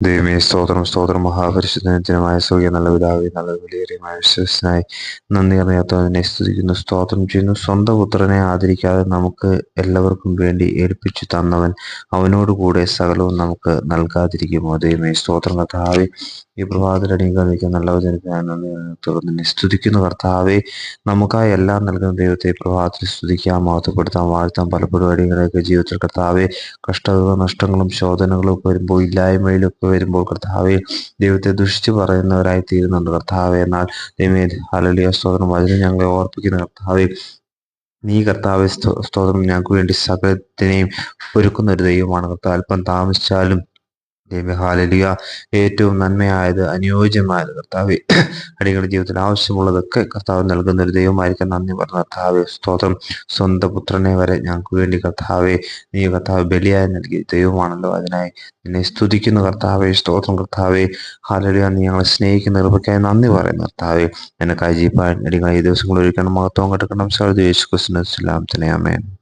ദൈവമേ സ്തോത്രം സ്തോത്രം. മഹാപരിശുദ്ധനത്തിനുമായ സൗഖ്യ നല്ല പിതാവേ നല്ല വിലയേറിയമായ വിശ്വസനായി നന്ദി അറിയാത്തതിനെ സ്തുതിക്കുന്നു സ്തോത്രം ചെയ്യുന്നു. സ്വന്തം പുത്രനെ ആദരിക്കാതെ നമുക്ക് എല്ലാവർക്കും വേണ്ടി ഏൽപ്പിച്ചു തന്നവൻ അവനോട് കൂടെ സകലവും നമുക്ക് നൽകാതിരിക്കുമോ? ദൈവമേ സ്തോത്രം കർത്താവെ. ഈ പ്രഭാതത്തിലടിക്കാൻ നിൽക്കുന്ന നല്ല തുറന്നു സ്തുതിക്കുന്നു കർത്താവെ. നമുക്കായി എല്ലാം നൽകുന്ന ദൈവത്തെ പ്രഭാതത്തിൽ സ്തുതിക്കാം മഹത്വപ്പെടുത്താം വാഴ്ത്താം പലപ്പോഴും അടികളൊക്കെ ജീവിതത്തിൽ. കർത്താവെ കഷ്ടതകളും നഷ്ടങ്ങളും ശോധനകളും ഒക്കെ വരുമ്പോൾ ഇല്ലായ്മയിലൊക്കെ വരുമ്പോൾ കർത്താവെ ദൈവത്തെ ദുഷിച്ചു പറയുന്നവരായി തീരുന്നുണ്ട് കർത്താവെ. എന്നാൽ ദൈവമേ ഹലലിയ സ്തോത്രം. വചനം ഞങ്ങളെ ഓർപ്പിക്കുന്ന കർത്താവെ നീ കർത്താവ് സ്തോത്രം. ഞങ്ങൾക്ക് വേണ്ടി സകലത്തിനെയും ഒരുക്കുന്ന ഒരു ദൈവമാണ് കർത്താവ്. അല്പം താമസിച്ചാലും ദൈവഹാലിയ ഏറ്റവും നന്മയായത് അനുയോജ്യമായത് കർത്താവ് അടികളുടെ ജീവിതത്തിൽ ആവശ്യമുള്ളതൊക്കെ കർത്താവ് നൽകുന്ന ഒരു ദൈവമായിരിക്കും നന്ദി പറഞ്ഞ കർത്താവ് സ്തോത്രം. സ്വന്തം പുത്രനെ വരെ ഞങ്ങൾക്ക് വേണ്ടി കർത്താവെ നീ കർത്താവ് ബലിയായി നൽകി ദൈവമാണല്ലോ. അതിനായി നിന്നെ സ്തുതിക്കുന്ന കർത്താവെ സ്തോത്രം കർത്താവെ. ഹാലലിയ നീ ഞങ്ങളെ സ്നേഹിക്കുന്ന കൃപയ്ക്കായി നന്ദി പറയുന്ന കർത്താവെ. എന്നെ കാജീപ്പാൻ അടികളെ ഈ ദിവസങ്ങളിൽ ഒരിക്കണം മഹത്വം കെടുക്കണം സാധ്യത യേശു ക്രിസ്തുലാം അമേൻ